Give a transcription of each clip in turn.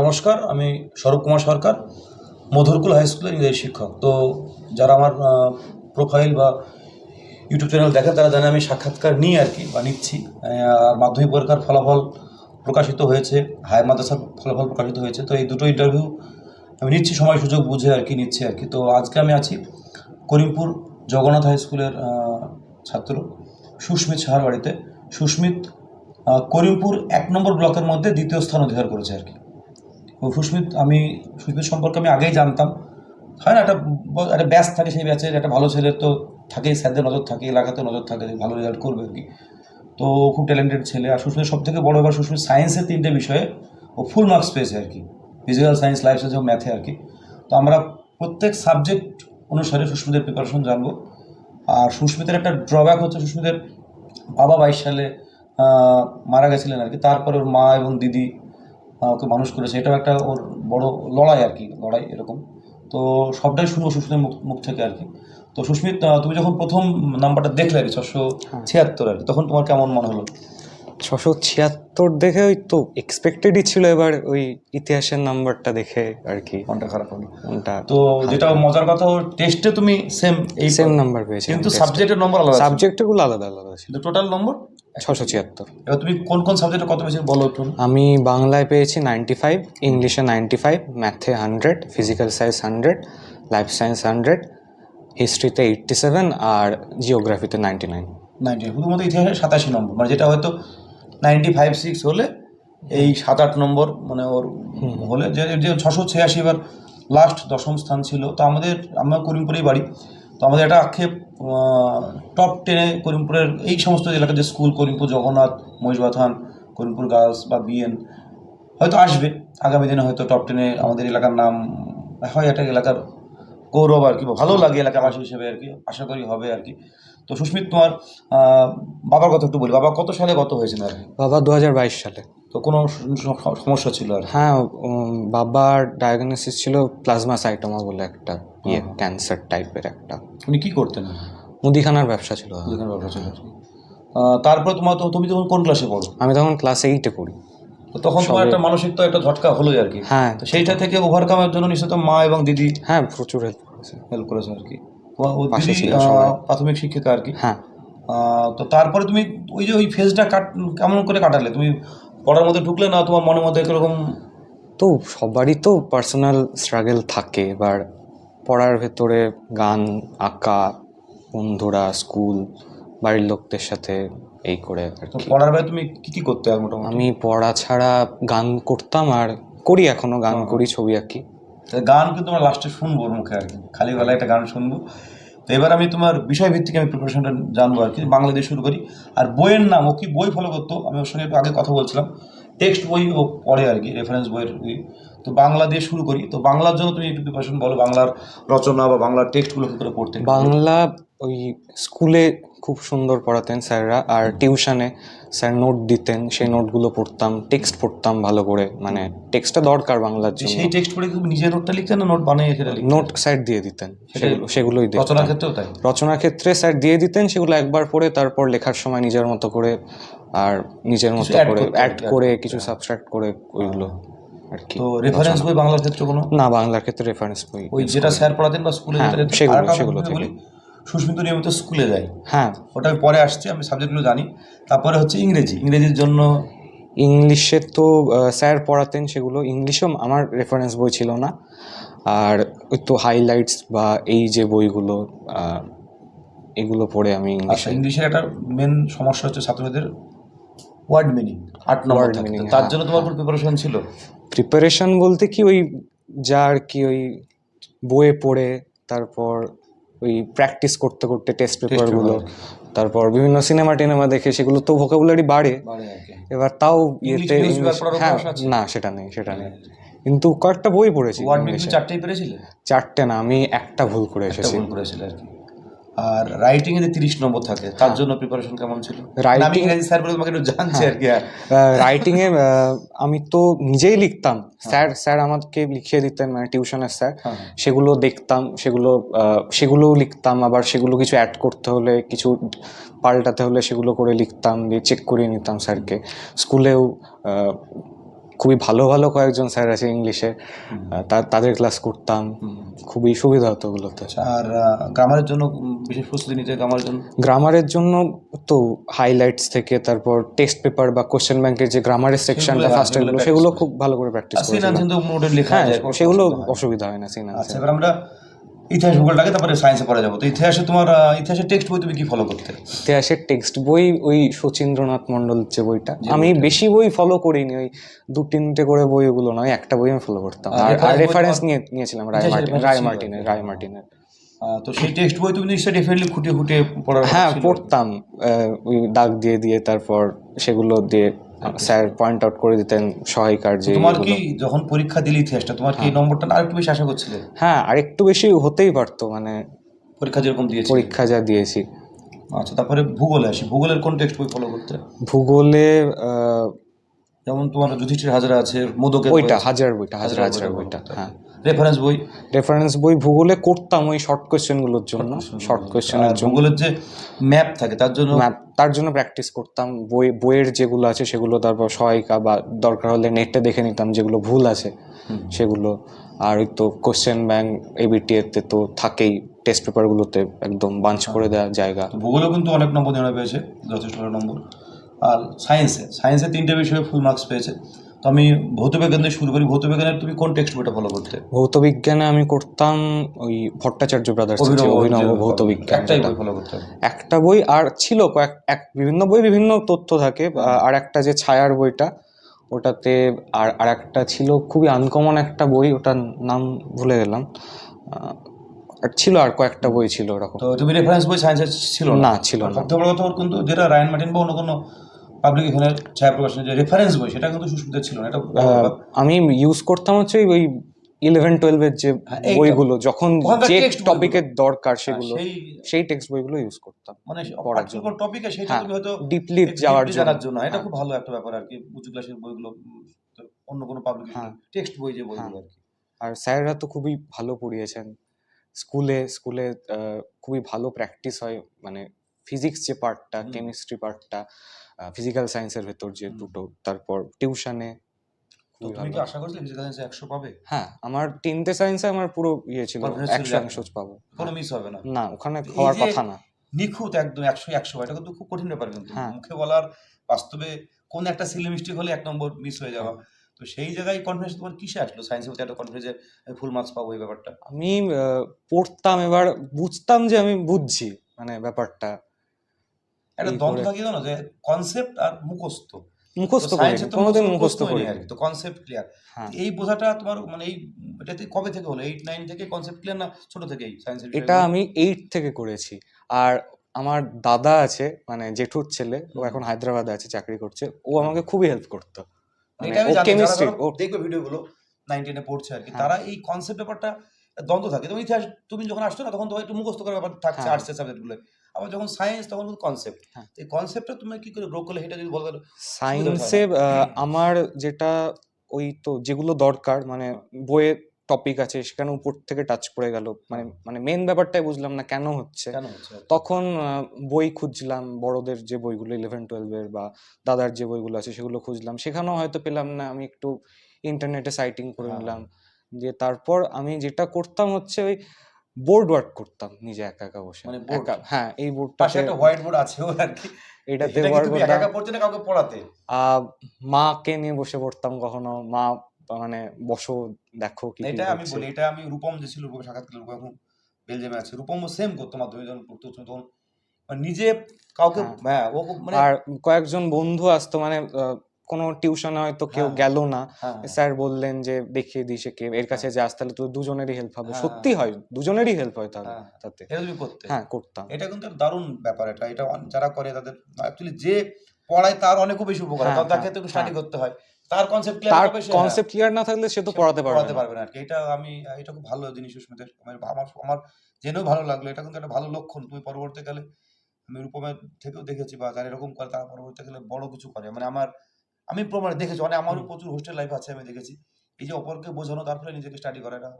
নমস্কার আমি স্বরূপ কুমার সরকার মধুরকুল হাই স্কুলের ইংরেজি শিক্ষক। তো যারা আমার প্রোফাইল বা ইউটিউব চ্যানেল দেখে তারা জানে আমি সাক্ষাৎকার নিই আর কি বা নিচ্ছি। আহ, মাধ্যমিক পরীক্ষার ফলাফল প্রকাশিত হয়েছে হাই মাদ্রাসার ফলাফল প্রকাশিত হয়েছে। তো এই দুটো ইন্টারভিউ আমি নিচ্ছি সময় সুযোগ বুঝে আর কি নিচ্ছি আর কি। তো আজকে আমি আছি করিমপুর জগন্নাথ হাই স্কুলের ছাত্র সুস্মিত সাহার বাড়িতে। সুস্মিত করিমপুর এক নম্বর ব্লকের মধ্যে দ্বিতীয় স্থান অধিকার করেছে আর কি। সুস্মিত, আমি সুস্মিত সম্পর্কে আমি আগেই জানতাম। হয় না, একটা একটা ব্যাচ থাকে সেই ব্যাচের, একটা ভালো ছেলের তো থাকেই, স্যারদের নজর থাকে, এলাকাতে নজর থাকে ভালো রেজাল্ট করবে আর কি। তো খুব ট্যালেন্টেড ছেলে, আর সুস্মিত সব থেকে বড় ব্যাপার সুস্মিত সায়েন্সের তিনটে বিষয়ে ও ফুল মার্কস পেয়েছে আর কি। ফিজিক্যাল সায়েন্স লাইফ সায়েন্স এবং ম্যাথে আর কি। তো আমরা প্রত্যেক সাবজেক্ট অনুসারে সুস্মিতের প্রিপারেশন জানব। আর সুস্মিতের একটা ড্রব্যাক হচ্ছে, সুস্মিতের বাবা বাইশ সালে মারা গেছিলেন আর কি। তারপরে ওর মা এবং দিদি ওকে মানুষ করেছে এটাও একটা ওর বড় লড়াই আর কি লড়াই এরকম। তো সবটাই শুনব সুস্মিতের মুখ মুখ থেকে আর কি। তো সুস্মিত তুমি যখন প্রথম নাম্বারটা দেখলে আর কি ছশো ছিয়াত্তর আর কি তখন তোমার কেমন মনে হলো? ছশো ছিয়াত্তর দেখে ওই তো এক্সপেক্টেডই ছিল এবার ওই ইতিহাসের নাম্বারটা দেখে আর কি। মনটা খারাপ হলো। কোনটা তো যেটা মজার কথা ওর টেস্টে তুমি সেম এই সেম নাম্বার পেয়েছি কিন্তু সাবজেক্টের নম্বর আলাদা সাবজেক্টগুলো আলাদা আলাদা ছিল। কিন্তু টোটাল নম্বর ছশো ছিয়াত্তর। এবার তুমি কোন কোন সাবজেক্টে কত পেয়েছ বলো একটু? আমি বাংলায় পেয়েছি নাইনটি ফাইভ ইংলিশে নাইনটি ফাইভ ম্যাথে hundred physical science hundred life science hundred হিস্ট্রিতে eighty seven আর জিওগ্রাফিতে নাইনটি নাইন। নাইনটি শুধুমাত্র ইতিহাসে সাতাশি নম্বর মানে যেটা হয়তো নাইনটি ফাইভ সিক্স হলে এই সাত আট নম্বর মানে ওর হলে যে ছশো ছিয়াশি এবার লাস্ট দশম স্থান ছিল। তো আমাদের আমরা করিমপুরেই বাড়ি। আমাদের একটা আক্ষেপ টপ টেনে করিমপুরের এই সমস্ত এলাকার যে স্কুল করিমপুর জগন্নাথ, মহিষবাথান, করিমপুর গার্লস বা বিএন হয়তো আসবে। আগামী দিনে হয়তো টপ টেনে আমাদের এলাকার নাম, হয় একটা এলাকার গৌরব আর কি, ভালো লাগে এলাকাবাসী হিসেবে আর কি, আশা করি হবে আর কি। তো সুস্মিত তোমার বাবার কথা একটু বলি, বাবা কত সালে গত হয়েছিল আর বাবা দু হাজার বাইশ সালে। তো কোনো সমস্যা ছিল আর হ্যাঁ উম, বাবার ডায়াগনোসিস ছিল প্লাজমা সাইটোমা বলে একটা ইয়ে ক্যান্সার টাইপের একটা। উনি কি করতেন? মুদিখানার ব্যবসা ছিল যেখানে ব্যবসা ছিল আর কি। আহ, তারপরে তোমার তো তুমি তখন কোন ক্লাসে পড়ো? আমি তখন ক্লাস এইটে পড়ি। তো তখন তোমার একটা মানসিক তো একটা ঝটকা হলোই আর কি। হ্যাঁ। তো সেইটা থেকে ওভারকামের জন্য নিশ্চয় তো মা এবং দিদি হ্যাঁ প্রচুর হেল্প করেছে। হেল্প করেছে আর কি। তোমার ও পাশে দিদি ছিল আহ, সবাই। প্রাথমিক শিক্ষিকা আর কি। হ্যাঁ। আহ, তো তারপরে তুমি ওই যে ওই ফেজটা কাট কেমন করে কাটালে? তুমি পড়ার মধ্যে ঢুকলে না তোমার মনের মধ্যে এরকম তো সবারই তো পার্সোনাল স্ট্রাগল থাকে। এবার পড়ার ভেতরে গান আঁকা বন্ধুরা স্কুল বাড়ির লোকদের সাথে এই করে আর কি। পড়ার বেলায় তুমি কি কি করতে আর মোটামুটি? আমি পড়া ছাড়া গান করতাম আর করি এখনও গান করি ছবি আঁকি। গান কিন্তু আমরা লাস্টে শুনব মুখে আর কি। খালি বেলায় একটা গান শুনব। তো এবার আমি তোমার বিষয় ভিত্তিক আমি প্রিপারেশনটা জানব আর কি, বাংলাদেশ শুরু করি। আর বইয়ের নাম ও কি? বই ফলো করতো, আমি ওর সঙ্গে একটু আগে কথা বলছিলাম। টেক্সট বই ও পড়ে আর কি রেফারেন্স বইয়ের বই তো বাংলা দিয়ে শুরু করি। তো বাংলার জন্য তুমি একটু প্রিপারেশন বলো বাংলার রচনা বা বাংলার টেক্সটগুলো কী করে পড়তে বাংলা ওই স্কুলে খুব সুন্দর পড়াতেন স্যাররা আর টিউশনে স্যার নোট দিতেন সেই নোটগুলো পড়তাম টেক্সট পড়তাম ভালো করে। মানে টেক্সটটা দরকার বাংলার জন্য। সেই টেক্সট পড়ে তুমি নিজে নোটটা লিখতে না নোট বানিয়ে সেটা নোট স্যার দিয়ে দিতেন সেগুলো সেগুলোই দেখতাম। রচনার ক্ষেত্রেও তাই? রচনার ক্ষেত্রে স্যার দিয়ে দিতেন সেগুলো একবার পড়ে তারপর লেখার সময় নিজের মতো করে আর নিজের মতো করে অ্যাড করে কিছু সাবস্ট্রাক্ট করে ওইগুলো। আর কি তো রেফারেন্স বই বাংলার ক্ষেত্রে কোনো? না বাংলার ক্ষেত্রে রেফারেন্স বই ওই যেটা স্যার পড়াতেন বা স্কুলে হ্যাঁ, সেগুলো- সেগুলো থেকে। সুস্মিত নিয়মিত স্কুলে যায়। হ্যাঁ। ওটা আমি পরে আসছি আমি সাবজেক্টগুলো জানি। তারপরে হচ্ছে ইংরেজি। ইংরেজির জন্য ইংলিশে তো স্যার পড়াতেন সেগুলো। ইংলিশেও আমার রেফারেন্স বই ছিল না। আর ওই তো হাইলাইটস বা এই যে বইগুলো এগুলো পড়ে আমি আচ্ছা ইংলিশে। ইংলিশের একটা মেন সমস্যা হচ্ছে ছাত্রদের ওয়ার্ড মিনিং আট নম্বর থাকে। তার হ্যাঁ, জন্য তোমার কোনো প্রিপারেশন ছিল? প্রিপারেশন বলতে কি ওই যা আর কি ওই বইয়ে পড়ে তারপর ওই প্র্যাকটিস করতে করতে টেস্ট পেপারগুলো তারপর বিভিন্ন সিনেমা টিনেমা দেখে সেগুলো তো ভোকাবুলারি বাড়ে। এবার তাও ইয়েতে হ্যাঁ না সেটা নেই সেটা নেই। কিন্তু কয়েকটা বই পড়েছি মিনিং। চারটেই পেরেছিলে? চারটে না আমি একটা ভুল করে এসেছি ভুল করেছিলে আর কি। আর রাইটিং এ যে তিরিশ নম্বর থাকে তার জন্য প্রিপারেশন কেমন ছিল? হ্যাঁ। আমি ইংরেজি স্যার বলে তোমাকে একটু জানছি আর কি হ্যাঁ। রাইটিং এ আমি তো নিজেই লিখতাম। স্যার স্যার আমাকে লিখিয়ে দিতেন মানে টিউশনের স্যার হ্যাঁ। সেগুলো দেখতাম সেগুলো সেগুলোও লিখতাম। আবার সেগুলো কিছু অ্যাড করতে হলে কিছু পাল্টাতে হলে সেগুলো করে লিখতাম দিয়ে চেক করিয়ে নিতাম স্যারকে স্কুলেও খুবই ভালো ভালো কয়েকজন স্যার আছে ইংলিশে। তাদের ক্লাস করতাম। খুবই সুবিধা হতো ওগুলোতে। আচ্ছা, আর গ্রামারের জন্য বিশেষ প্রস্তুতি নিতে গ্রামারের জন্য? গ্রামারের জন্য তো হাইলাইটস থেকে তারপর টেক্সট পেপার বা কোশ্চেন ব্যাংকের যে গ্রামারের সেকশনটা ফার্স্ট সেগুলো এগুলো সেগুলো খুব ভালো করে প্র্যাকটিস হ্যাঁ সেগুলো অসুবিধা হয় না। অসুবিধা না সিনান আচ্ছা এবার আমরা ইতিহাস ভূগোলটাকে তারপরে সায়েন্সে পড়া যাব। তো ইতিহাসে তোমার ইতিহাসের টেক্সট বই তুমি কি ফলো করতে? ইতিহাসের টেক্সট বই ওই শচীন্দ্রনাথ মন্ডল যে বইটা আমি বেশি বই ফলো করিনি ওই দু তিনটে করে বই ওগুলো নয় একটা বই আমি ফলো করতাম। আর রেফারেন্স নিয়ে নিয়েছিলাম রায় মার্টিন রায় মার্টিনের রায় মার্টিনের। তো সেই টেক্সট বই তুমি নিশ্চয়ই ডেফিনেটলি খুঁটিয়ে খুঁটিয়ে পড়ার হ্যাঁ পড়তাম ওই দাগ দিয়ে দিয়ে তারপর সেগুলো দিয়ে স্যার পয়েন্ট আউট করে দিতেন সহায়িকার যে তোমার কি যখন পরীক্ষা দিলে ইতিহাসটা তোমার কি নম্বরটা আর একটু বেশি আশা করছিলে? হ্যাঁ আর একটু বেশি হতেই পারতো মানে পরীক্ষা যেরকম দিয়েছি। পরীক্ষা যা দিয়েছি। আচ্ছা তারপরে ভূগোলে আসি। ভূগোলের কোন টেক্সট বই ফলো করতে? ভূগোলে আহ, যেমন তোমার যুধিষ্ঠির হাজারা আছে মোদকের ওইটা হাজার বইটা হাজার হাজার বইটা। হ্যাঁ। রেফারেন্স বই? রেফারেন্স বই ভূগোলে করতাম ওই শর্ট কোয়েশ্চেনগুলোর জন্য শর্ট কোয়েশ্চেনের জন্য। ভূগোলের যে ম্যাপ থাকে তার জন্য? ম্যাপ তার জন্য প্র্যাকটিস করতাম। বই বইয়ের যেগুলো আছে সেগুলো তারপর সহায়িকা বা দরকার হলে নেটে দেখে নিতাম যেগুলো ভুল আছে সেগুলো। আর ওই তো কোশ্চেন ব্যাংক এবিটিএতে তো থাকেই টেস্ট পেপারগুলোতে একদম বাঞ্চ করে দেওয়া জায়গা। ভূগোলেও কিন্তু অনেক নম্বর নেওয়া পেয়েছে যথেষ্ট নম্বর। আর সায়েন্সে সায়েন্সে তিনটে বিষয়ে ফুল মার্কস পেয়েছে। তো আমি ভৌতবিজ্ঞান দিয়ে শুরু করি। ভৌতবিজ্ঞানের তুমি কোন টেক্সট বইটা ফলো করতে? ভৌত বিজ্ঞানে আমি করতাম ওই ভট্টাচার্য ব্রাদার্স অভিনব ভৌত বিজ্ঞান একটাই বই ফলো করতে একটা বই আর ছিল কয়েক এক বিভিন্ন বই বিভিন্ন তথ্য থাকে আর একটা যে ছায়ার বইটা ওটাতে আর আর একটা ছিল খুবই আনকমন একটা বই ওটার নাম ভুলে গেলাম। ছিল আর কয়েকটা বই ছিল ওরকম তো তুমি রেফারেন্স বই সায়েন্সে ছিল না? ছিল না। কথা কিন্তু যেটা রায়ন মার্টিন বা অন্য কোনো পাবলিক এখানে ছায়া প্রকাশনের যে রেফারেন্স বই সেটা কিন্তু সুস্মিতা ছিল না এটা আমি ইউজ করতাম হচ্ছে ওই- ইলেভেন টুয়েলভের যে হ্যাঁ, বইগুলো যখন যে টপিকের দরকার সেগুলো সেই সেই টেক্সট বইগুলো ইউজ করতাম মানে পড়ার জন্য। টপিকে সেটা হ্যাঁ, তুমি হয়তো ডিপলি যাওয়ার জন্য। জানার জন্য। এটা হ্যাঁ। খুব ভালো একটা ব্যাপার আর কি উঁচু ক্লাসের বইগুলো অন্য কোনো পাবলিকেশন হ্যাঁ। টেক্সট বই যে বইগুলো আর কি। আর স্যাররা তো খুবই ভালো পড়িয়েছেন। স্কুলে স্কুলে খুবই ভালো প্র্যাকটিস হয় মানে ফিজিক্স যে পার্টটা কেমিস্ট্রি পার্টটা ফিজিক্যাল সায়েন্সের ভেতর যে দুটো তারপর টিউশনে তুমি কি আশা করছিলে ফিজিক্যাল সায়েন্সে একশো পাবে? হ্যাঁ আমার সায়েন্সে আমার পুরো ইয়ে ছিল একশো একশো পাবো। কোনো মিস হবে না। না ওখানে হওয়ার কথা না। নিখুঁত একদম একশো একশো এটা কিন্তু খুব কঠিন ব্যাপার কিন্তু। হ্যাঁ। মুখে বলার বাস্তবে কোন একটা সিলি মিস্টেক হলে এক নম্বর মিস হয়ে যাওয়া। তো সেই জায়গায় কনফিডেন্স তোমার কিসে আসলো? সায়েন্সের প্রতি একটা কনফিডেন্স ফুল মার্কস পাবো এই ব্যাপারটা। আমি পড়তাম এবার বুঝতাম যে আমি বুঝছি মানে ব্যাপারটা। একটা দ্বন্দ্ব থাকে জানো? যে কনসেপ্ট আর মুখস্থ। মুখস্থ করি কোনোদিন মুখস্থ করি আর তো কনসেপ্ট ক্লিয়ার হ্যাঁ। এই বোঝাটা তোমার মানে এই এটাতে কবে থেকে হলো? এইট নাইন থেকে কনসেপ্ট ক্লিয়ার না ছোট থেকেই এটা আমি এইট থেকে করেছি। আর আমার দাদা আছে মানে জেঠুর ছেলে ও এখন হায়দ্রাবাদে আছে চাকরি করছে। ও আমাকে খুবই হেল্প করতো। মানে কেমিস্ট্রি যারা ও দেখবে ভিডিওগুলো নাইন টেনে পড়ছে আর কি হ্যাঁ। তারা এই কনসেপ্ট ব্যাপারটা দ্বন্দ্ব থাকে। তুমি ইতিহাস তুমি যখন আসছো না তখন তোমার একটু মুখস্থ করার ব্যাপার থাকছে। আর্টসের সাবজেক্টগুলো আবার যখন সায়েন্স তখন কনসেপ্ট হ্যাঁ। এই কনসেপ্টটা তুমি কি করে ব্রো করলে সেটা যদি বলতে সায়েন্সে আমার যেটা ওই তো যেগুলো দরকার মানে বইয়ে টপিক আছে সেখানে উপর থেকে টাচ করে গেল। মানে মানে মেন ব্যাপারটাই বুঝলাম না কেন হচ্ছে। তখন আহ, বই খুঁজলাম বড়দের যে বইগুলো ইলেভেন টুয়েলভের বা দাদার যে বইগুলো আছে সেগুলো খুঁজলাম। সেখানেও হয়তো পেলাম না আমি একটু ইন্টারনেটে সাইটিং করে হ্যাঁ। নিলাম। দিয়ে তারপর আমি যেটা করতাম হচ্ছে ওই বোর্ড ওয়ার্ক করতাম নিজে একা একা বসে। মানে একা হ্যাঁ এই পাশে একটা হোয়াইট বোর্ড আছে ওর আর কি এটাতে একা একা পড়তে না কাউকে পড়াতে? মাকে নিয়ে বসে পড়তাম কখনো। মা মানে বসো দেখো কি এটা আমি বলি এটা আমি রূপম যে ছিল রূপম সাক্ষাৎ এখন বেলজিয়ামে আছে। রূপমও সেম করতো মাধ্যমিক যখন পড়তো তখন মানে নিজে কাউকে হ্যাঁ। হ্যাঁ ও মানে আর কয়েকজন বন্ধু আসতো মানে কোনো টিউশন হয়তো কেউ হ্যাঁ। গেল না। হ্যাঁ। স্যার বললেন যে দেখিয়ে দিই সে কে। এর কাছে যাস তাহলে তো দুজনেরই হেল্প হবে। হ্যাঁ, সত্যি হয় দুজনেরই হেল্প হয় তাহলে হ্যাঁ। তাতে। এটা তুমি করতে। হ্যাঁ করতাম। এটা কিন্তু দারুণ ব্যাপার এটা। এটা যারা করে তাদের অ্যাকচুয়ালি যে পড়ায় তার অনেকও বেশি উপকার হয়। হ্যাঁ, তার হ্যাঁ, ক্ষেত্রে স্টাডি হ্যাঁ। করতে হয়। তার কনসেপ্ট ক্লিয়ার তার কনসেপ্ট ক্লিয়ার না থাকলে সে তো পড়াতে পারবে পড়াতে না। পারবে না। আর কি এটা আমি এটা খুব ভালো জিনিস সুস্মিতের আমার আমার আমার জেনেও ভালো লাগল। এটা কিন্তু একটা ভালো লক্ষণ। তুমি পরবর্তীকালে আমি রূপমের থেকেও দেখেছি বা যারা এরকম করে তারা পরবর্তীকালে বড় কিছু করে। মানে আমার আমি প্রমাণ দেখেছি মানে আমারও প্রচুর হোস্টেল লাইফ আছে আমি দেখেছি। এই যে অপরকে বোঝানো তারপরে নিজেকে স্টাডি করা এটা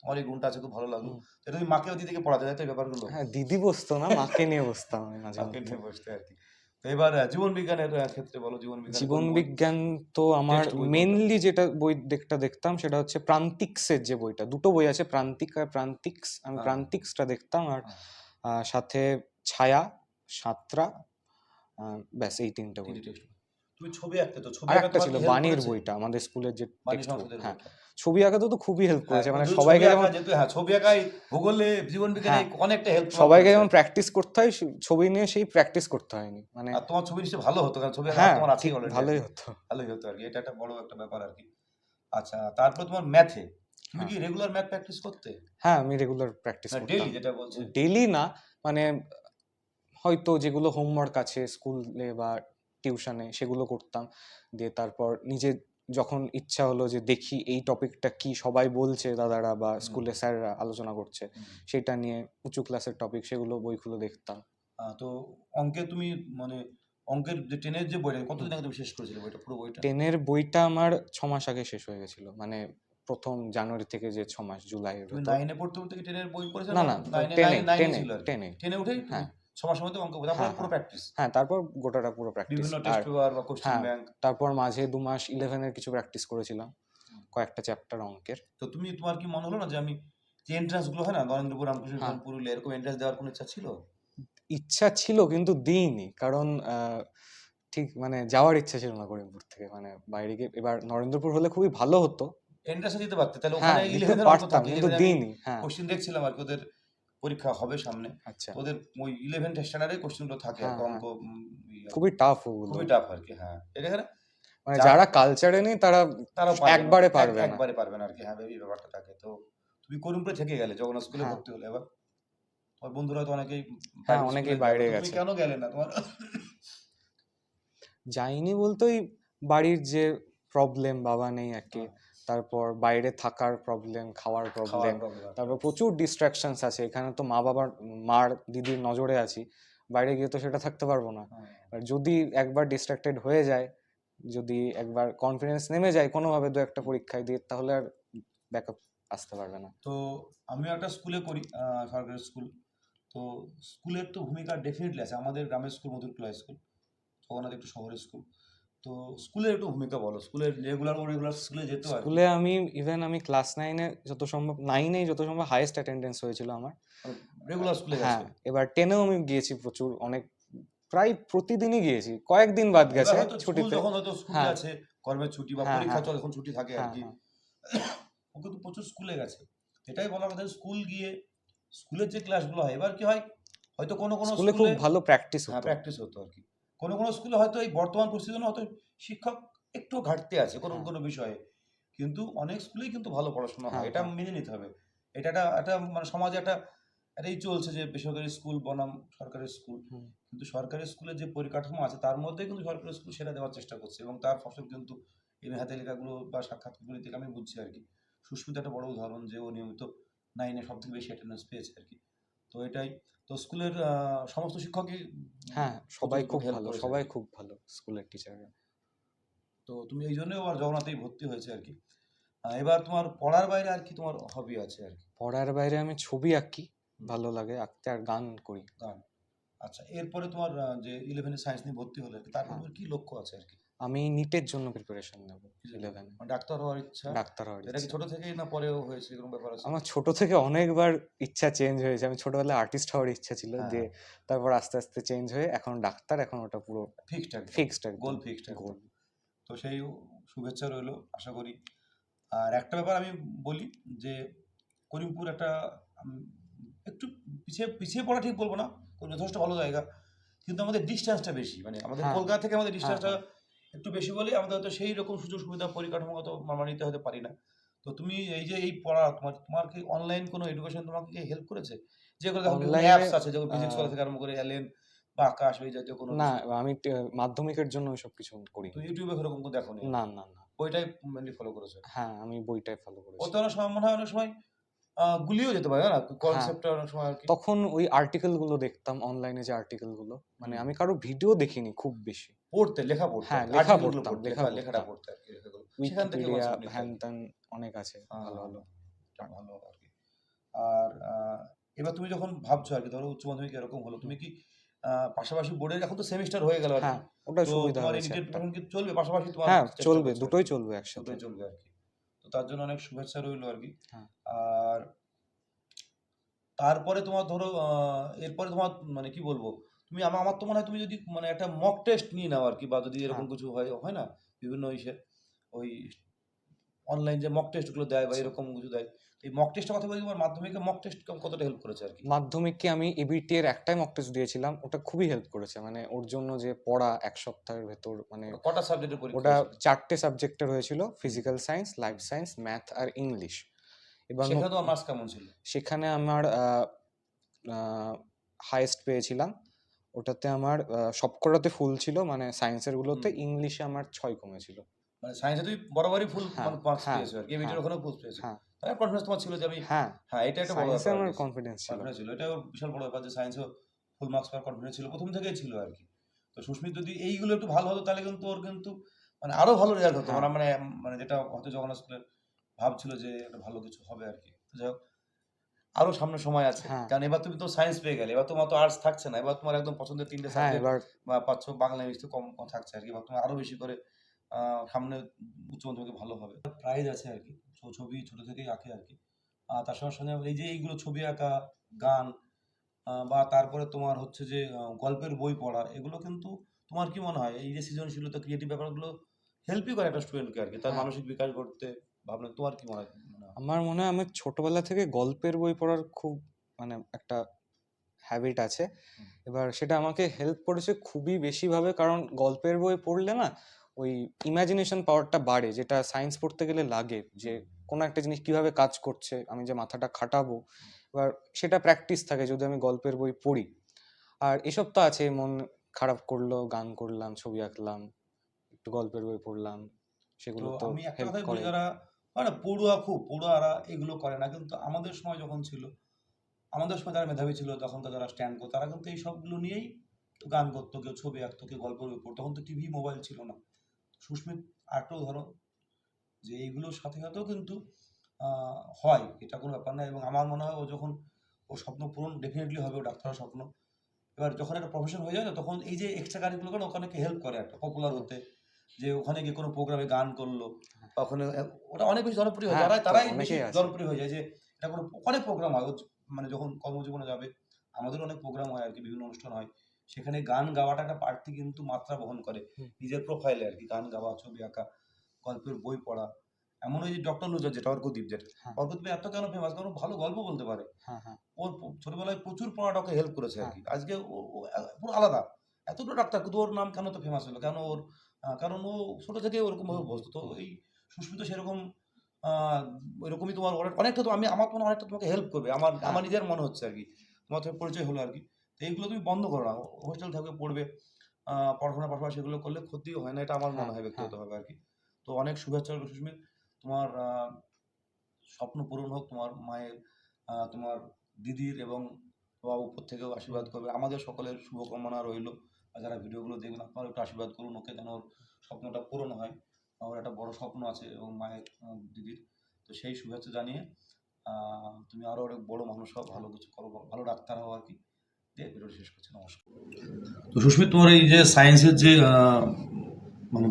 তোমার এই গুণটা আছে খুব ভালো লাগল। এটা তুমি মাকেও দিদিকে পড়াতে যাতে ব্যাপারগুলো? হ্যাঁ দিদি বসতো না মাকে নিয়ে বসতাম আমি মাঝে মাকে নিয়ে বসতে আর কি। তো এবার জীবন বিজ্ঞানের ক্ষেত্রে বলো জীবন বিজ্ঞান জীবন বিজ্ঞান তো আমার মেনলি যেটা বই দেখটা দেখতাম সেটা হচ্ছে প্রান্তিক্সের যে বইটা। দুটো বই আছে প্রান্তিক আর প্রান্তিক্স। আমি। প্রান্তিক্সটা দেখতাম আর। সাথে ছায়া সাতরা ব্যাস এই তিনটে বই। তুমি ছবি আঁকতে তো ছবি আর আঁকা একটা তোমাকে ছিল বাণীর বইটা আমাদের স্কুলের যে হ্যাঁ। ছবি তো খুবই হেল্প করেছে হ্যাঁ, মানে সবাইকে যেমন হ্যাঁ ছবি আঁকাই ভূগোলে জীবন বিজ্ঞানে হ্যাঁ। অনেকটা হেল্প সবাইকে যেমন প্র্যাকটিস করতে হয় ছবি নিয়ে সেই প্র্যাকটিস করতে হয়নি মানে তোমার ছবি নিশ্চয়ই ভালো হতো কারণ ছবি হ্যাঁ তোমার আছে অলরেডি ভালোই হতো। ভালোই হতো আর কি এটা একটা বড় একটা ব্যাপার আর কি আচ্ছা তারপর তোমার ম্যাথে তুমি। কি রেগুলার ম্যাথ প্র্যাকটিস করতে? হ্যাঁ আমি রেগুলার প্র্যাকটিস করতাম। ডেইলি যেটা বলছে। ডেলি না মানে হয়তো যেগুলো হোমওয়ার্ক আছে স্কুলে বা টিউশনে সেগুলো করতাম। দিয়ে তারপর নিজে যখন ইচ্ছা হলো যে দেখি এই টপিকটা কি সবাই বলছে দাদারা বা স্কুলে স্যাররা আলোচনা করছে সেটা নিয়ে উঁচু ক্লাসের টপিক সেগুলো বইগুলো দেখতাম। তো অঙ্কে তুমি মানে অঙ্কের যে টেনের যে বইটা কতদিন আগে তুমি শেষ করেছিলে বইটা পুরো বইটা? টেনের বইটা আমার ছ মাস আগে শেষ হয়ে গেছিল মানে প্রথম জানুয়ারি থেকে যে ছ মাস জুলাই তুমি নাইনে পড়তে পড়তে টেনের বই পড়েছো না না টেনে টেনে। টেনে টেনে উঠেই হ্যাঁ। সবার সময় তো অঙ্ক তারপর হ্যাঁ, পুরো। প্র্যাকটিস হ্যাঁ তারপর গোটাটা পুরো প্র্যাকটিস বিভিন্ন টেস্ট পেপার বা কোশ্চেন। ব্যাংক তারপর মাঝে দু মাস ইলেভেনের কিছু প্র্যাকটিস করেছিলাম কয়েকটা চ্যাপ্টার অঙ্কের। তো তুমি তোমার কি মনে হলো না যে আমি যে এন্ট্রান্সগুলো হয় না নরেন্দ্রপুর রামকৃষ্ণ হ্যাঁ। মিশন, পুরুলিয়া এরকম এন্ট্রান্স দেওয়ার কোনো ইচ্ছা ছিল? ইচ্ছা ছিল কিন্তু দিইনি কারণ ঠিক মানে যাওয়ার ইচ্ছা ছিল না করিমপুর থেকে। মানে বাইরে গিয়ে এবার নরেন্দ্রপুর হলে খুবই ভালো হতো। এন্ট্রান্সে দিতে পারতে তাহলে হ্যাঁ ওখানে দিতে ইলেভেনের পারতাম কিন্তু দিইনি হ্যাঁ। কোশ্চেন দেখছিলাম আর কি ওদের পরীক্ষা হবে সামনে। আচ্ছা। ওদের ওই ইলেভেন স্ট্যান্ডার্ডে কোশ্চেনগুলো থাকে আর কি, হ্যাঁ, অঙ্ক ইয়ে, খুবই টাফ খুবই টাফ আর কি হ্যাঁ। এটা এখানে মানে যারা কালচারে নেই তারা তারা একবারে পারবে না। একবারে পারবে না আর কি হ্যাঁ এই ব্যাপারটা থাকে। তো তুমি করিমপুরে থেকে গেলে জগন্নাথ স্কুলে হ্যাঁ। ভর্তি হলে এবার তোমার বন্ধুরা তো অনেকেই হ্যাঁ, অনেকেই বাইরে গেছে। কেন গেলে না তোমার? যাইনি বলতে ওই বাড়ির যে প্রবলেম বাবা নেই আর কি। তারপর বাইরে থাকার প্রবলেম খাওয়ার প্রবলেম। তারপর প্রচুর ডিস্ট্রাকশনস আছে। এখানে তো মা বাবার মার দিদির নজরে আছি। বাইরে গিয়ে তো সেটা থাকতে পারব না। হ্যাঁ। যদি একবার ডিস্ট্রাক্টেড হয়ে যায় যদি একবার কনফিডেন্স নেমে যায় কোনোভাবে দু একটা পরীক্ষায় দিয়ে তাহলে আর ব্যাকআপ আসতে পারবে না। তো আমিও একটা স্কুলে করি সরকারি স্কুল তো স্কুলের তো ভূমিকা ডেফিনেটলি আছে। আমাদের গ্রামের স্কুল মধুরকুলা স্কুল জগন্নাথ একটু শহরের স্কুল তো স্কুলের একটু ভূমিকা বলো স্কুলের রেগুলার রেগুলার স্কুলে যেতে হয়? স্কুলে আমি ইভেন আমি ক্লাস নাইনে যত সম্ভব নাইনে যত সম্ভব হাইয়েস্ট অ্যাটেন্ডেন্স হয়েছিল আমার। রেগুলার স্কুলে হ্যাঁ এবার টেনেও আমি গিয়েছি প্রচুর অনেক প্রায় প্রতিদিনই গিয়েছি কয়েকদিন বাদ গেছে ছুটিতে। যখন হয়তো স্কুলে হ্যাঁ। আছে কর্মের ছুটি বা হ্যাঁ, পরীক্ষা হ্যাঁ। চলে এখন ছুটি থাকে আর কি। হ্যাঁ। ও কিন্তু প্রচুর স্কুলে গেছে। এটাই বলার কথা স্কুল গিয়ে স্কুলের যে ক্লাসগুলো হয় এবার কি হয় হয়তো কোনো কোনো স্কুলে খুব ভালো প্র্যাকটিস হ্যাঁ হতো। প্র্যাকটিস হতো আর কি। কোনো কোনো স্কুলে হয়তো এই বর্তমান পরিস্থিতির জন্য হয়তো শিক্ষক একটু ঘাটতি আছে কোনো হ্যাঁ। কোনো বিষয়ে। কিন্তু অনেক স্কুলেই কিন্তু ভালো পড়াশোনা হয়। হ্যাঁ, এটা হ্যাঁ। মেনে নিতে হবে। এটা একটা একটা মানে সমাজে একটা এটাই চলছে যে বেসরকারি স্কুল বনাম সরকারি স্কুল। কিন্তু সরকারি স্কুলের যে পরিকাঠামো আছে তার মধ্যে কিন্তু সরকারি স্কুল সেটা দেওয়ার চেষ্টা করছে এবং তার ফসল কিন্তু এই হাতে লেখাগুলো বা সাক্ষাৎকারগুলি থেকে আমি বুঝছি আর কি। সুস্মিতা একটা বড় উদাহরণ যে ও নিয়মিত নাইনে সব থেকে বেশি অ্যাটেন্ডেন্স পেয়েছে আর কি। তো এটাই। তো স্কুলের সমস্ত শিক্ষকই হ্যাঁ সবাই খুব ভালো সবাই খুব ভালো স্কুলের টিচাররা তো তুমি এই জন্যই আবার জগন্নাথেই ভর্তি হয়েছে আর কি। এবার তোমার পড়ার বাইরে আর কি তোমার হবি আছে আর কি? পড়ার বাইরে আমি ছবি আঁকি ভালো লাগে আঁকতে আর গান করি। গান। আচ্ছা এরপরে তোমার যে ইলেভেনে সায়েন্স নিয়ে ভর্তি হলে তারপর হ্যাঁ। কি লক্ষ্য আছে আর কি? আমি নিটের জন্য প্রিপারেশন নেব ইলেভেনে ডাক্তার হওয়ার ইচ্ছা? ডাক্তার হওয়ার এটা কি। ছোট থেকেই না পরেও হয়েছে এরকম ব্যাপার আছে? আমার ছোট থেকে অনেকবার ইচ্ছা চেঞ্জ হয়েছে। আমি ছোটবেলায় আর্টিস্ট হওয়ার ইচ্ছা ছিল হ্যাঁ। যে তারপর আস্তে আস্তে চেঞ্জ হয়ে এখন ডাক্তার এখন ওটা পুরো fixed fixed goal fixed goal তো সেই শুভেচ্ছা রইল আশা করি। আর একটা ব্যাপার আমি বলি যে করিমপুর একটা একটু পিছিয়ে পিছিয়ে পড়া ঠিক বলব না যথেষ্ট ভালো জায়গা। কিন্তু আমাদের ডিস্টেন্সটা বেশি। মানে আমাদের হ্যাঁ। কলকাতা থেকে আমাদের ডিস্টেন্সটা হ্যাঁ। একটু বেশি বলে আমাদের হয়তো সেই রকম সুযোগ সুবিধা পরিকাঠামোগত আমরা নিতে হতে পারি না। তো তুমি এই যে এই পড়া তোমার তোমার কি অনলাইন কোনো এডুকেশন তোমাকে কি হেল্প করেছে? যেগুলো অ্যাপস আছে যেমন ফিজিক্স কলেজ থেকে আরম্ভ করে এলেন বা আকাশ এই জাতীয় কোনো না আমি মাধ্যমিকের জন্য ওইসব কিছু করি তো ইউটিউবে সেরকম কোনো দেখো না না না। ওইটাই মেনলি ফলো করেছ? হ্যাঁ আমি বইটাই ফলো করেছি। ওতে অনেক সময় মনে হয় অনেক সময় আহ, গুলিয়েও যেতে পারে না? কনসেপ্টটা অনেক সময় আর কি। তখন ওই আর্টিকেলগুলো দেখতাম অনলাইনে যে আর্টিকেলগুলো মানে আমি কারও ভিডিও দেখিনি খুব বেশি। পড়তে লেখা পড়তে হ্যাঁ, লেখা পড়তাম, লেখা লেখা- লেখাটা পড়তে। সেখান থেকে হ্যান ত্যান অনেক আছে হ্যাঁ, ভালো ভালো। ভালো আর কি। আর এবার তুমি যখন ভাবছ আর কি ধরো উচ্চ মাধ্যমিক এরকম হলো তুমি কি পাশাপাশি বোর্ডের এখন তো সেমিস্টার হয়ে গেল হ্যাঁ ওটা সুবিধা তোমার কি চলবে? পাশাপাশি তোমার হ্যাঁ চলবে দুটোই চলবে একসাথে। দুটোই চলবে আর কি। তো তার জন্য অনেক শুভেচ্ছা রইল আর কি। হ্যাঁ। আর তারপরে তোমার ধরো এরপরে তোমার মানে কি বলব তুমি আমার আমার তো মনে হয় তুমি যদি মানে একটা মক টেস্ট নিয়ে নাও আর কি বা যদি এরকম হ্যাঁ। কিছু হয় হয় না? বিভিন্ন ইসে ওই অনলাইন যে মক টেস্টগুলো দেয় বা এরকম কিছু দেয় এই মক টেস্টের কথা বলি তোমার মাধ্যমিকে মক টেস্ট কতটা হেল্প করেছে আর কি? মাধ্যমিককে আমি এবিটি এর একটাই মক টেস্ট দিয়েছিলাম ওটা খুবই হেল্প করেছে মানে ওর জন্য যে পড়া এক সপ্তাহের ভেতর মানে কটা সাবজেক্টের পরীক্ষা ওটা? চারটে সাবজেক্টের হয়েছিল physical science life science math আর ইংলিশ এবার সেখানে তোমার মার্কস কেমন ছিল? সেখানে আমার হাইয়েস্ট পেয়েছিলাম ওটাতে আমার সবকটাতে ফুল ছিল মানে সায়েন্সের গুলোতে ইংলিশে আমার ছয় কমেছিল। মানে সায়েন্সে তুমি বরাবরই ফুল হ্যাঁ, মার্কস হ্যাঁ, পেয়েছ আর কি এবিটির। ওখানেও ফুল পেয়েছ। তাহলে কনফিডেন্স তোমার ছিল যে আমি হ্যাঁ হ্যাঁ এটা একটা বড় ব্যাপার আমার কনফিডেন্স ছিল। ছিল এটাও বিশাল বড় ব্যাপার যে সায়েন্সও ফুল মার্কস পাওয়ার কনফিডেন্স ছিল প্রথম থেকেই ছিল আর কি। তো সুস্মিত যদি এইগুলো একটু ভালো হতো তাহলে কিন্তু ওর কিন্তু মানে আরও ভালো রেজাল্ট হতো। হ্যাঁ। মানে মানে মানে যেটা হয়তো জগন্নাথ স্কুলের ভাবছিল যে একটা ভালো কিছু হবে আর কি। যাই হোক আরও সামনে সময় আছে হ্যাঁ। কারণ এবার তুমি তো সায়েন্স পেয়ে গেলে এবার তোমার তো আর্টস থাকছে না এবার তোমার একদম পছন্দের তিনটে হ্যাঁ সাবজেক্ট এবার বা পাচ্ছ বাংলা ইংলিশ তো কম কম থাকছে আর কি এবার তোমার আরও বেশি করে সামনে উচ্চ মাধ্যমিকে ভালো হবে প্রাইজ আছে আর কি ছবি ছোট থেকেই আঁকে আর কি আর তার সঙ্গে সঙ্গে এই যে এইগুলো ছবি আঁকা গান বা তারপরে তোমার হচ্ছে যে গল্পের বই পড়া এগুলো কিন্তু তোমার কি মনে হয় এই যে সৃজনশীলতা ক্রিয়েটিভ ব্যাপারগুলো হেল্পই করে একটা স্টুডেন্টকে আর কি তার হ্যাঁ। মানসিক বিকাশ করতে ভাবনা তোমার কি মনে হয়? আমার মনে হয় আমার ছোটবেলা থেকে গল্পের বই পড়ার খুব মানে একটা হ্যাবিট আছে। এবার সেটা আমাকে হেল্প করেছে খুবই বেশিভাবে কারণ গল্পের বই পড়লে না ওই ইমাজিনেশন পাওয়ারটা বাড়ে যেটা সায়েন্স পড়তে গেলে লাগে যে কোনো একটা জিনিস কীভাবে কাজ করছে আমি যে মাথাটা খাটাবো। এবার সেটা প্র্যাকটিস থাকে যদি আমি গল্পের বই পড়ি। আর এসব তো আছে মন খারাপ করল গান করলাম ছবি আঁকলাম একটু গল্পের বই পড়লাম সেগুলো তো তো আমি একটা হেল্প করে। মানে পড়ুয়া খুব, পড়ুয়ারা এগুলো করে না। কিন্তু আমাদের সময় যখন ছিল, আমাদের সময় যারা মেধাবী ছিল, তখন তো যারা স্ট্যান্ড করতো, তারা কিন্তু এই সবগুলো নিয়েই গান করতো, কেউ ছবি আঁকতো, কেউ গল্প পড়তো তখন তো টিভি মোবাইল ছিল না। সুস্মিত আর্টও ধরো, যে এইগুলোর সাথে সাথেও কিন্তু হয়, এটা কোনো ব্যাপার না। এবং আমার মনে হয় ও যখন, ও স্বপ্ন পূরণ ডেফিনেটলি হবে, ও ডাক্তারের স্বপ্ন। এবার যখন একটা প্রফেশন হয়ে যায় না তখন এই যে এক্সট্রা কারিকুলার ওখানে হেল্প করে একটা? পপুলার হতে। যে ওখানে গিয়ে কোনো প্রোগ্রামে গান করল বা ওখানে ওটা অনেক বেশি জনপ্রিয় হয়। হ্যাঁ, যারা তারাই বেশি জনপ্রিয় হয়ে যায় যে এটা কোনো অনেক প্রোগ্রাম হয়। মানে যখন কর্মজীবনে যাবে আমাদের অনেক প্রোগ্রাম হয় আর কি বিভিন্ন অনুষ্ঠান হয়। সেখানে গান গাওয়াটা একটা পার্টি কিন্তু মাত্রা বহন করে। নিজের প্রোফাইলে আর কি গান গাওয়া ছবি আঁকা গল্পের বই পড়া। এমন ওই যে ডক্টর লুজার যেটা অর্কদ্বীপ যেটা। হ্যাঁ। অর্কদ্বীপ এত কেন ফেমাস কারণ ভালো গল্প বলতে পারে। হ্যাঁ হ্যাঁ। ওর ছোটবেলায় প্রচুর পড়াটা ওকে হেল্প করেছে আর হ্যাঁ। কি আজকে ও পুরো আলাদা। এতটা ডাক্তার কিন্তু ওর নাম কেন তো ফেমাস হলো? কেন ওর কারণ ও ছোট থেকে ওরকম ভাবে অভ্যস্ত তো এই সুস্মিত সেরকম ওইরকমই তোমার অনেক- অনেকটা তো আমি আমার মনে অনেকটা তোমাকে হেল্প করবে। আমার হ্যাঁ। আমার নিজের মনে হচ্ছে আর কি। তোমার থেকে পরিচয় হলো আর কি। তো এইগুলো তুমি বন্ধ করো না। হোস্টেল থাকবে পড়বে আহ, পড়াশোনার পাশাপাশি এগুলো করলে ক্ষতিও হয় না এটা আমার মনে হ্যাঁ, হয় ব্যক্তিগতভাবে আর কি। তো অনেক শুভেচ্ছা সুস্মিত। তোমার স্বপ্ন পূরণ হোক তোমার মায়ের তোমার দিদির এবং বাবা উপর থেকেও আশীর্বাদ করবে। আমাদের সকলের শুভকামনা রইল। আর যারা ভিডিওগুলো দেখবেন আপনারা একটু আশীর্বাদ করুন। ওকে যেন ওর স্বপ্নটা পূরণ হয়। ওর একটা বড় স্বপ্ন আছে এবং মায়ের দিদির। তো সেই শুভেচ্ছা জানিয়ে তুমি আরও অনেক বড় মানুষ হও, ভালো কিছু করো ভালো ডাক্তার হও আর কি। দিয়ে ভিডিওটি শেষ করছি। নমস্কার। তো সুস্মিত, তোমার এই যে সায়েন্সের যে মানে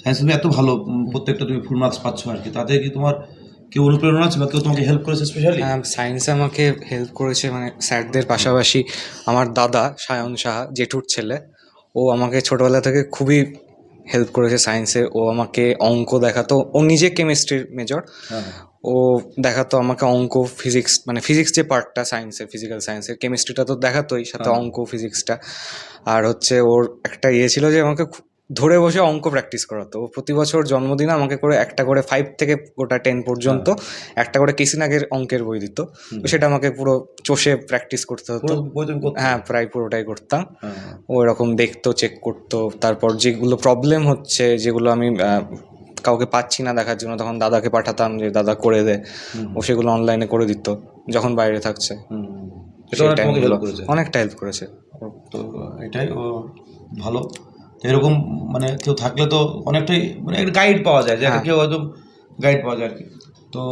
সায়েন্স তুমি এত ভালো প্রত্যেকটা তুমি ফুল মার্কস পাচ্ছ আর কি। তাতে কি তোমার কেউ অনুপ্রেরণা আছে বা কেউ তোমাকে হেল্প করেছে স্পেশালি হ্যাঁ সায়েন্সে আমাকে হেল্প করেছে মানে স্যারদের পাশাপাশি আমার দাদা সায়ন সাহা জেঠুর ছেলে। ও আমাকে ছোটবেলা থেকে খুবই হেল্প করেছে সায়েন্সে ও আমাকে অঙ্ক দেখাতো। ও নিজে কেমিস্ট্রির মেজর হ্যাঁ। ও দেখাতো আমাকে অঙ্ক ফিজিক্স মানে ফিজিক্স যে পার্টটা সায়েন্সের ফিজিক্যাল সায়েন্সের কেমিস্ট্রিটা তো দেখাতোই সাথে হ্যাঁ। অঙ্ক ফিজিক্সটা আর হচ্ছে ওর একটা ইয়ে ছিল যে আমাকে ধরে বসে অঙ্ক প্র্যাকটিস করাতো। প্রতি বছর জন্মদিনে আমাকে করে একটা করে ফাইভ থেকে গোটা টেন পর্যন্ত একটা করে কিসিনাগের অঙ্কের বই দিত। তো সেটা আমাকে পুরো চষে প্র্যাকটিস করতে হতো। হ্যাঁ প্রায় পুরোটাই করতাম। হ্যাঁ। ও এরকম দেখতো চেক করতো। তারপর যেগুলো প্রবলেম হচ্ছে যেগুলো আমি কাউকে পাচ্ছি না দেখার জন্য তখন দাদাকে পাঠাতাম যে দাদা করে দে। ও সেগুলো অনলাইনে করে দিত যখন বাইরে থাকছে। অনেকটা হেল্প করেছে। তো এটাই ও ভালো। তো এরকম মানে কেউ থাকলে তো অনেকটাই মানে একটা গাইড পাওয়া যায় যে হ্যাঁ। কেউ একদম গাইড পাওয়া যায় আর কি তো